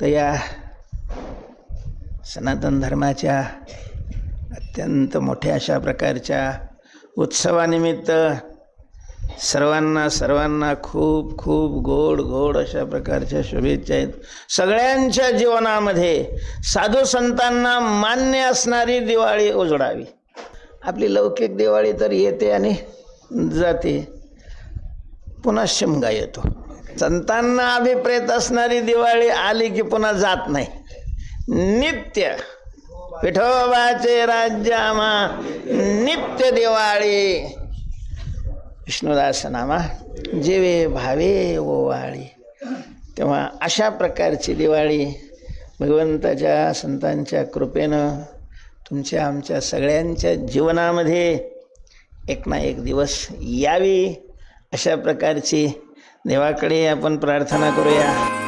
तर या सनातन धर्माच्या अत्यंत मोठ्या अशा प्रकारच्या उत्सवानिमित्त सर्वांना सर्वांना खूप खूप गोड गोड अशा प्रकारच्या शुभेच्छा आहेत. सगळ्यांच्या जीवनामध्ये साधू संतांना मान्य असणारी दिवाळी उजडावी. आपली लौकिक दिवाळी तर येते आणि जाते. पुन्हा शिमगा येतो. संतांना अभिप्रेत असणारी दिवाळी आली की पुन्हा जात नाही. नित्य विठोबाचे राज्यामा नित्य दिवाळी. विष्णुदास नामा जेवे भावे ओवाळी तेव्हा अशा प्रकारची दिवाळी भगवंताच्या संतांच्या कृपेनं तुमच्या आमच्या सगळ्यांच्या जीवनामध्ये एक ना एक दिवस यावी अशा प्रकारची देवाकडे आपण प्रार्थना करूया.